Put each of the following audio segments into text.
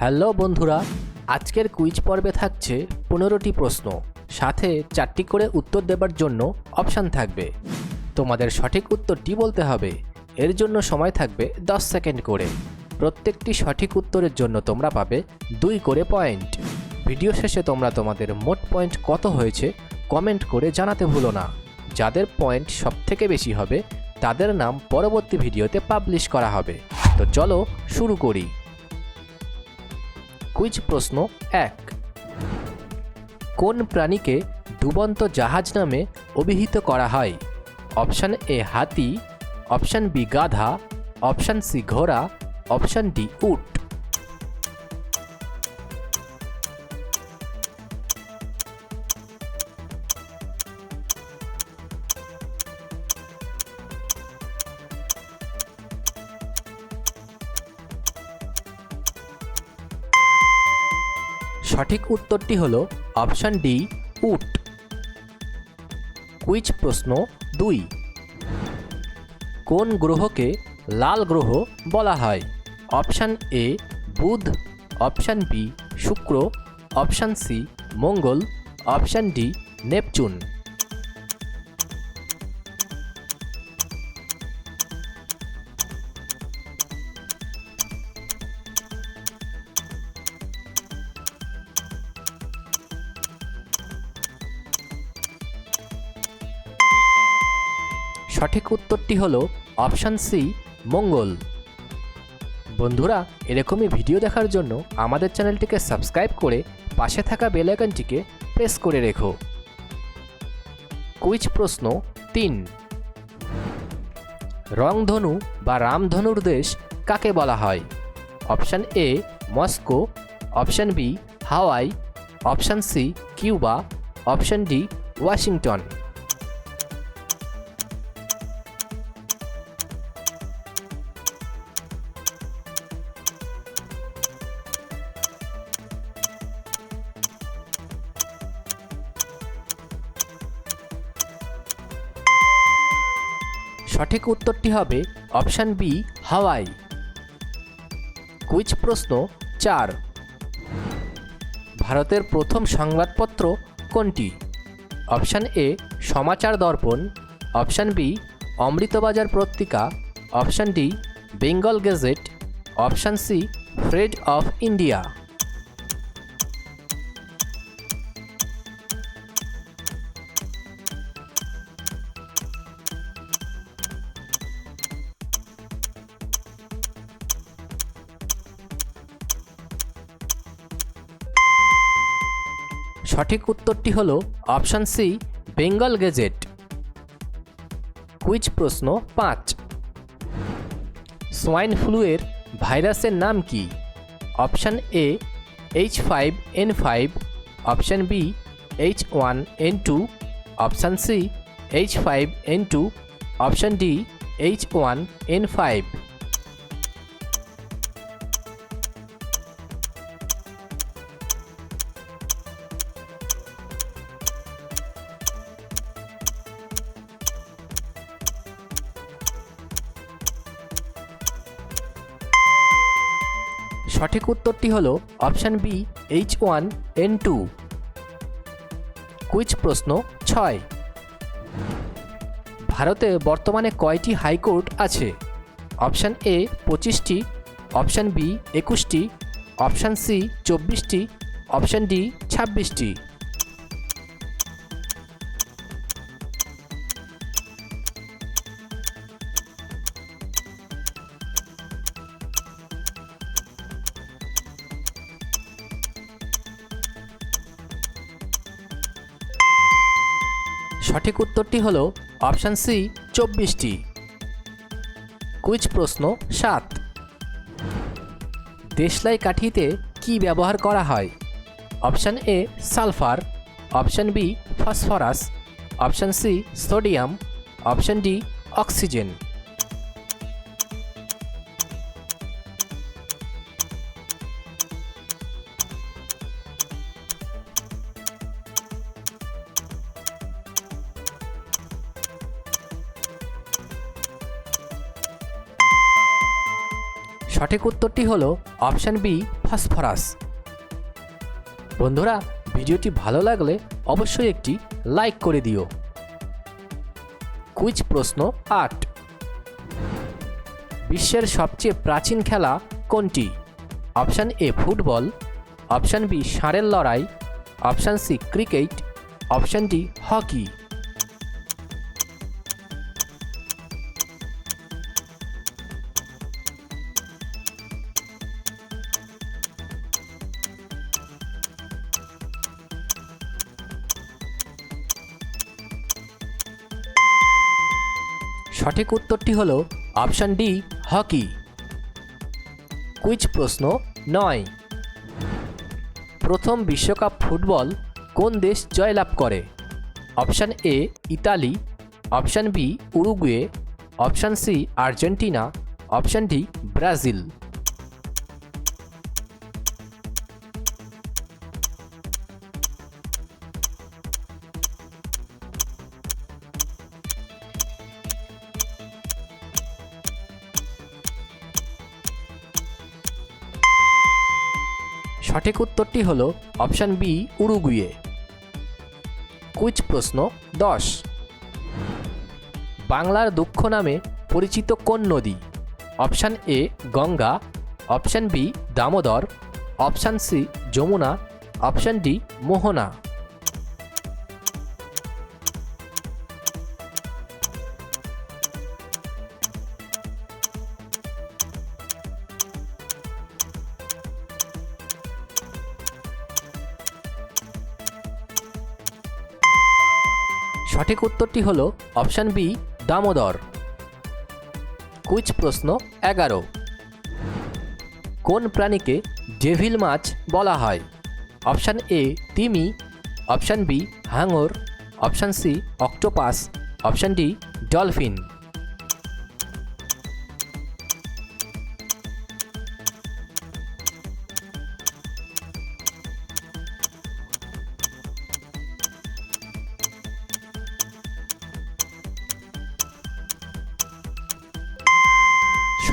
Hello বন্ধুরা, আজকের quiz পর্বে থাকছে পনেরোটি প্রশ্ন, সাথে চারটি করে উত্তর দেবার জন্য অপশান থাকবে। তোমাদের সঠিক উত্তরটি বলতে হবে, এর জন্য সময় থাকবে দশ সেকেন্ড করে। প্রত্যেকটি সঠিক উত্তরের জন্য তোমরা পাবে দুই করে পয়েন্ট ভিডিও শেষে তোমরা তোমাদের মোট পয়েন্ট কত হয়েছে কমেন্ট করে জানাতে ভুলো না। যাদের পয়েন্ট সবথেকে বেশি হবে, তাদের নাম পরবর্তী ভিডিওতে পাবলিশ করা হবে। তো চলো শুরু করি। কুইজ প্রশ্ন এক। কোন প্রাণীকে ডুবন্ত জাহাজ নামে অভিহিত করা হয়? অপশান এ হাতি, অপশান বি গাধা, অপশান সি ঘোড়া, অপশান ডি উট। সঠিক উত্তরটি হল অপশান ডি, উট। কুইজ প্রশ্ন দুই। কোন গ্রহকে লাল গ্রহ বলা হয়? অপশান এ, বুধ। অপশান বি, শুক্র। অপশান সি, মঙ্গল। Option D, Neptune. সঠিক উত্তরটি হলো অপশান সি, মঙ্গল। বন্ধুরা, এরকমই ভিডিও দেখার জন্য আমাদের চ্যানেলটিকে সাবস্ক্রাইব করে পাশে থাকা বেল আইকনটিকে প্রেস করে রেখো। কুইজ প্রশ্ন তিন। রংধনু বা রামধনুর দেশ কাকে বলা হয়? Option A, Moscow. Option B, Hawaii. Option C, Cuba. Option D, Washington. সঠিক উত্তরটি হবে অপশান বি, হাওয়াই। কুইজ প্রশ্ন চার। ভারতের প্রথম সংবাদপত্র কোনটি? Option A, Samachar Darpan. Option B, Amritabazar Patrika. Option D, Bengal Gazette. Option C, friend of India. সঠিক উত্তরটি হল option C, Bengal Gazette. Quiz প্রশ্ন পাঁচ। সোয়াইন ফ্লুয়ের ভাইরাসের নাম কি? Option A H five N five option B H one N two option C H five N two option D H one N five সঠিক উত্তরটি হল option B, H one, N two. Quiz প্রশ্ন ছয়। ভারতে বর্তমানে কয়টি high court আছে? Option A পঁচিশটি, অপশান বি একুশটি, অপশান সি চব্বিশটি, অপশান ডি ছাব্বিশটি। সঠিক উত্তরটি হল অপশান সি, চব্বিশটি। কুইজ প্রশ্ন সাত। দেশলাই কাঠিতে কি ব্যবহার করা হয়? Option A, sulphur. Option B, phosphorus. Option C, sodium. Option D, oxygen. সঠিক উত্তরটি হলো অপশান বি, ফসফরাস। বন্ধুরা, ভিডিওটি ভালো লাগলে অবশ্যই একটি লাইক করে দিও। কুইজ প্রশ্ন আট। বিশ্বের সবচেয়ে প্রাচীন খেলা কোনটি? Option A, football, option B, ষাঁড়ের লড়াই, option C, cricket, option D, hockey. সঠিক উত্তরটি হল অপশান ডি, হকি। কুইজ প্রশ্ন নয়। প্রথম বিশ্বকাপ ফুটবল কোন দেশ জয়লাভ করে? Option A, Italy. Option B, Uruguay. Option C, Argentina. Option D, Brazil. সঠিক উত্তরটি হল অপশান বি, উরুগুয়ে। কুইজ প্রশ্ন দশ। বাংলার দুঃখ নামে পরিচিত কোন নদী? Option A, Ganga. Option B, Damodar. Option C, Yamuna. Option D, মোহনা। সঠিক উত্তরটি হল অপশান বি, দামোদর। কুইজ প্রশ্ন এগারো। কোন প্রাণীকে ডেভিল মাছ বলা হয়? অপশান এ, তিমি। Option B, হাঙর। Option C, octopus. Option D, dolphin.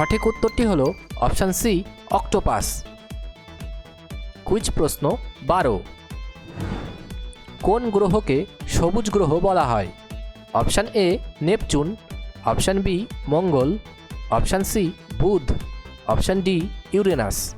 সঠিক উত্তরটি হল অপশান সি, অক্টোপাস। কুইজ প্রশ্ন বারো। কোন গ্রহকে সবুজ গ্রহ বলা হয়? Option A, Neptune. Option B, Mangal. Option C, বুধ। Option D, Uranus.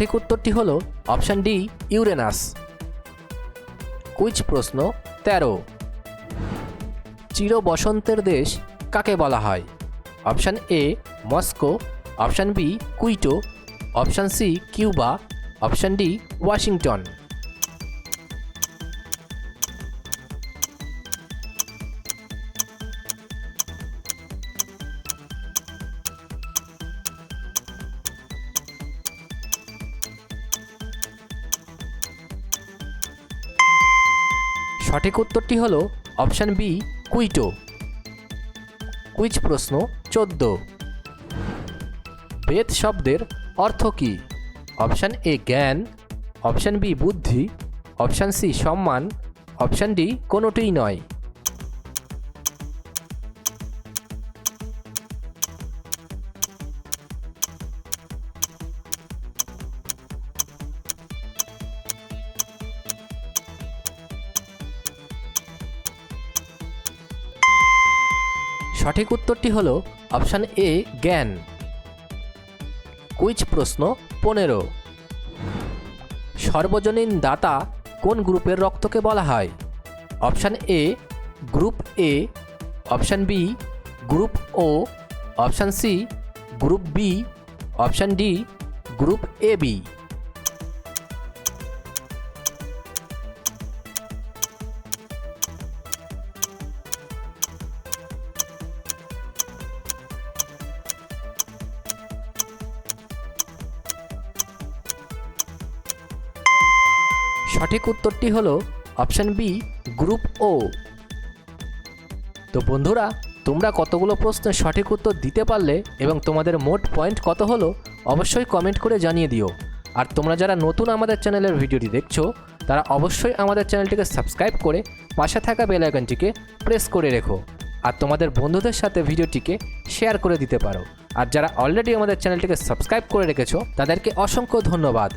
সঠিক উত্তরটি হল অপশান ডি, ইউরেনাস। কুইজ প্রশ্ন তেরো। চির বসন্তের দেশ কাকে বলা হয়? Option A, Moscow. Option B, Quito. Option C, Cuba. Option D, Washington. সঠিক উত্তরটি হল অপশান বি, কুইটো। কুইজ প্রশ্ন চোদ্দ। বেদ শব্দের অর্থ কী? অপশান এ, জ্ঞান। অপশান বি, বুদ্ধি। অপশান সি, সম্মান। অপশান ডি, কোনোটিই নয়। সঠিক উত্তরটি হল অপশান এ, জ্ঞান। কুইজ প্রশ্ন পনেরো। সর্বজনীন দাতা কোন গ্রুপের রক্তকে বলা হয়? Option A, group A, option B, group O, option C, group B, option D, group A, B. সঠিক উত্তরটি হল অপশান বি, গ্রুপ ও। তো বন্ধুরা, তোমরা কতগুলো প্রশ্নের সঠিক উত্তর দিতে পারলে এবং তোমাদের মোট পয়েন্ট কত হলো, অবশ্যই কমেন্ট করে জানিয়ে দিও। আর তোমরা যারা নতুন আমাদের চ্যানেলের ভিডিওটি দেখছ, তারা অবশ্যই আমাদের চ্যানেলটিকে সাবস্ক্রাইব করে পাশে থাকা বেল আইকনটিকে প্রেস করে রেখো। আর তোমাদের বন্ধুদের সাথে ভিডিওটিকে শেয়ার করে দিতে পারো। আর যারা অলরেডি আমাদের চ্যানেলটিকে সাবস্ক্রাইব করে রেখেছো, তাদেরকে অসংখ্য ধন্যবাদ।